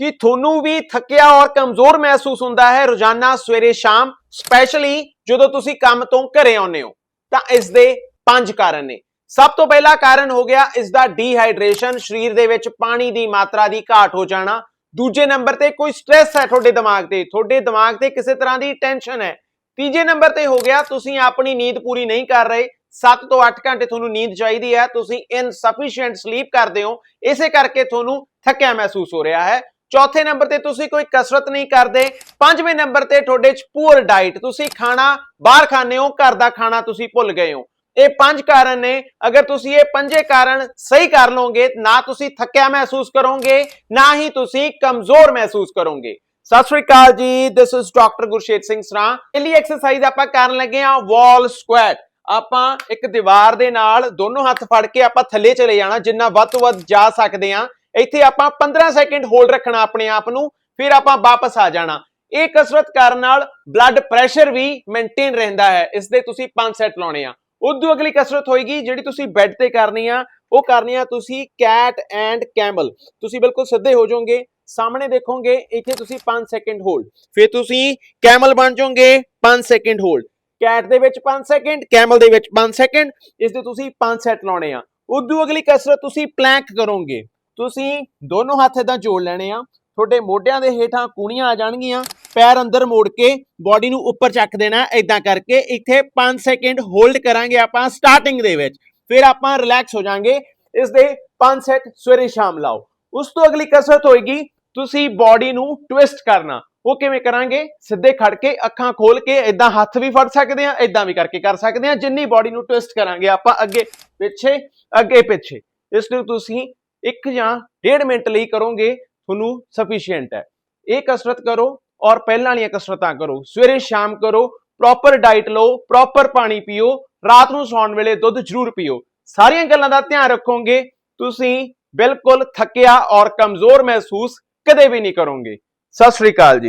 ਕਿ ਤੁਹਾਨੂੰ ਵੀ ਥੱਕਿਆ ਔਰ ਕਮਜ਼ੋਰ ਮਹਿਸੂਸ ਹੁੰਦਾ ਹੈ ਰੋਜ਼ਾਨਾ ਸਵੇਰੇ ਸ਼ਾਮ ਸਪੈਸ਼ਲੀ ਜਦੋਂ ਤੁਸੀਂ ਕੰਮ ਤੋਂ ਘਰੇ ਆਉਂਦੇ ਹੋ, ਤਾਂ ਇਸ ਦੇ ਪੰਜ ਕਾਰਨ ਨੇ। ਸਭ ਤੋਂ ਪਹਿਲਾ ਕਾਰਨ ਹੋ ਗਿਆ ਇਸ ਦਾ ਡੀਹਾਈਡਰੇਸ਼ਨ ਸਰੀਰ ਦੇ ਵਿੱਚ ਪਾਣੀ ਦੀ ਮਾਤਰਾ ਦੀ ਘਾਟ ਹੋ ਜਾਣਾ। ਦੂਜੇ ਨੰਬਰ ਤੇ ਕੋਈ ਸਟ੍ਰੈਸ ਹੈ ਤੁਹਾਡੇ ਦਿਮਾਗ ਤੇ, ਤੁਹਾਡੇ ਦਿਮਾਗ ਤੇ ਕਿਸੇ ਤਰ੍ਹਾਂ ਦੀ ਟੈਨਸ਼ਨ ਹੈ। ਤੀਜੇ ਨੰਬਰ ਤੇ ਹੋ ਗਿਆ ਤੁਸੀਂ ਆਪਣੀ ਨੀਂਦ ਪੂਰੀ ਨਹੀਂ ਕਰ ਰਹੇ 7 ਤੋਂ 8 ਘੰਟੇ ਤੁਹਾਨੂੰ ਨੀਂਦ ਚਾਹੀਦੀ ਹੈ, ਤੁਸੀਂ ਇਨਸਫੀਸ਼ੀਐਂਟ ਸਲੀਪ ਕਰਦੇ ਹੋ, ਇਸੇ ਕਰਕੇ ਤੁਹਾਨੂੰ ਥੱਕਿਆ ਮਹਿਸੂਸ ਹੋ ਰਿਹਾ ਹੈ। ਚੌਥੇ ਨੰਬਰ ਤੇ ਤੁਸੀਂ ਕੋਈ ਕਸਰਤ ਨਹੀਂ ਕਰਦੇ, ਪੰਜਵੇਂ ਨੰਬਰ ਤੇ ਤੁਹਾਡੇ ਚ ਪੂਰ ਡਾਈਟ ਤੁਸੀਂ ਖਾਣਾ ਬਾਹਰ ਖਾਂਦੇ ਹੋ, ਘਰ ਦਾ ਖਾਣਾ ਤੁਸੀਂ ਭੁੱਲ ਗਏ ਹੋ। ਇਹ ਪੰਜ ਕਾਰਨ ਨੇ, ਅਗਰ ਤੁਸੀਂ ਇਹ ਪੰਜੇ ਕਾਰਨ ਸਹੀ ਕਰ ਲਓਗੇ, ਨਾ ਤੁਸੀਂ ਥੱਕਿਆ ਮਹਿਸੂਸ ਕਰੋਗੇ, ਨਾ ਹੀ ਤੁਸੀਂ ਕਮਜ਼ੋਰ ਮਹਿਸੂਸ ਕਰੋਗੇ। ਸਤਿ ਸ਼੍ਰੀ ਅਕਾਲ ਜੀ this is doctor Gurshet Singh Sran. ਪਹਿਲੀ ਐਕਸਰਸਾਈਜ਼ ਆਪਾਂ ਕਰਨ ਲੱਗੇ ਆ ਵਾਲ ਸਕੁਐਟ ਆਪਾਂ ਇੱਕ ਦੀਵਾਰ ਦੇ ਨਾਲ ਦੋਨੋਂ ਹੱਥ ਫੜ ਕੇ ਆਪਾਂ ਥੱਲੇ ਚਲੇ ਜਾਣਾ, ਜਿੰਨਾ ਵੱਧ ਤੋਂ ਵੱਧ ਜਾ ਸਕਦੇ ਆ ਇੱਥੇ ਆਪਾਂ 15 ਸੈਕਿੰਡ ਹੋਲਡ ਰੱਖਣਾ ਆਪਣੇ ਆਪ ਨੂੰ, ਫਿਰ ਆਪਾਂ ਵਾਪਸ ਆ ਜਾਣਾ। ਇਹ ਕਸਰਤ ਕਰਨ ਨਾਲ ਬਲੱਡ ਪ੍ਰੈਸ਼ਰ ਵੀ ਮੇਨਟੇਨ ਰਹਿੰਦਾ ਹੈ, ਇਸ ਦੇ ਤੁਸੀਂ 5 ਸੈਟ ਲਾਉਣੇ ਆ। ਉਦੋਂ ਅਗਲੀ ਕਸਰਤ ਹੋਏਗੀ ਜਿਹੜੀ ਤੁਸੀਂ ਬੈੱਡ ਤੇ ਕਰਨੀ ਆ, ਉਹ ਕਰਨੀ ਆ ਤੁਸੀਂ ਕੈਟ ਐਂਡ ਕੈਮਲ ਤੁਸੀਂ ਬਿਲਕੁਲ ਸਿੱਧੇ ਹੋ ਜਾਓਗੇ, ਸਾਹਮਣੇ ਦੇਖੋਗੇ, ਇੱਥੇ ਤੁਸੀਂ 5 ਸੈਕਿੰਡ ਹੋਲਡ ਫਿਰ ਤੁਸੀਂ ਕੈਮਲ ਬਣ ਜਾਓਗੇ 5 ਸੈਕਿੰਡ ਹੋਲਡ ਕੈਟ ਦੇ ਵਿੱਚ 5 ਸੈਕਿੰਡ ਕੈਮਲ ਦੇ ਵਿੱਚ 5 ਸੈਕਿੰਡ ਇਸ ਦੇ ਤੁਸੀਂ 5 ਸੈਟ ਲਾਉਣੇ ਆ। ਉਦੋਂ ਅਗਲੀ ਕਸਰਤ ਤੁਸੀਂ ਪਲੈਂਕ ਕਰੋਗੇ। ਤੁਸੀਂ ਦੋਨੋਂ ਹੱਥ ਇਦਾਂ ਜੋੜ ਲੈਣੇ ਆ। ਤੁਹਾਡੇ ਮੋਢਿਆਂ ਦੇ ਹੇਠਾਂ ਕੂਣੀਆਂ ਆ ਜਾਣਗੀਆਂ। ਪੈਰ ਅੰਦਰ ਮੋੜ ਕੇ ਬਾਡੀ ਨੂੰ ਉੱਪਰ ਚੱਕ ਦੇਣਾ ਇਦਾਂ ਕਰਕੇ ਇੱਥੇ 5 ਸੈਕਿੰਡ ਹੋਲਡ ਕਰਾਂਗੇ ਆਪਾਂ ਸਟਾਰਟਿੰਗ ਦੇ ਵਿੱਚ। ਫਿਰ ਆਪਾਂ ਰਿਲੈਕਸ ਹੋ ਜਾਾਂਗੇ। ਇਸ ਦੇ 5 ਸੈਟ ਸਵੇਰੇ ਸ਼ਾਮ ਲਾਓ। ਉਸ ਤੋਂ ਅਗਲੀ ਕਸਰਤ ਹੋਏਗੀ, ਤੁਸੀਂ ਬਾਡੀ ਨੂੰ ਟਵਿਸਟ ਕਰਨਾ। ਉਹ ਕਿਵੇਂ ਕਰਾਂਗੇ? ਸਿੱਧੇ ਖੜ ਕੇ, ਅੱਖਾਂ ਖੋਲ ਕੇ ਇਦਾਂ ਹੱਥ ਵੀ ਫੜ ਸਕਦੇ ਆ ਇਦਾਂ ਵੀ ਕਰਕੇ ਕਰ ਸਕਦੇ ਆ। ਜਿੰਨੀ ਬਾਡੀ ਨੂੰ ਟਵਿਸਟ ਕਰਾਂਗੇ ਆਪਾਂ ਅੱਗੇ ਪਿੱਛੇ ਅੱਗੇ ਪਿੱਛੇ। ਇਸ ਨੂੰ ਤੁਸੀਂ ਇੱਕ ਜਾਂ ਡੇਢ ਮਿੰਟ ਲਈ ਕਰੋਗੇ, ਤੁਹਾਨੂੰ ਸਫੀਸ਼ੀਐਂਟ ਹੈ। ਇਹ ਕਸਰਤ ਕਰੋ ਔਰ ਪਹਿਲਾਂ ਵਾਲੀਆਂ ਕਸਰਤਾਂ ਕਰੋ। ਸਵੇਰੇ ਸ਼ਾਮ ਕਰੋ ਪ੍ਰੋਪਰ ਡਾਈਟ ਲਓ ਪ੍ਰੋਪਰ ਪਾਣੀ ਪੀਓ, ਰਾਤ ਨੂੰ ਸੌਣ ਵੇਲੇ ਦੁੱਧ ਜ਼ਰੂਰ ਪੀਓ। ਸਾਰੀਆਂ ਗੱਲਾਂ ਦਾ ਧਿਆਨ ਰੱਖੋਗੇ, ਤੁਸੀਂ ਬਿਲਕੁਲ ਥੱਕਿਆ ਔਰ ਕਮਜ਼ੋਰ ਮਹਿਸੂਸ ਕਦੇ ਵੀ ਨਹੀਂ ਕਰੋਗੇ। ਸਤਿ ਸ੍ਰੀ ਅਕਾਲ ਜੀ।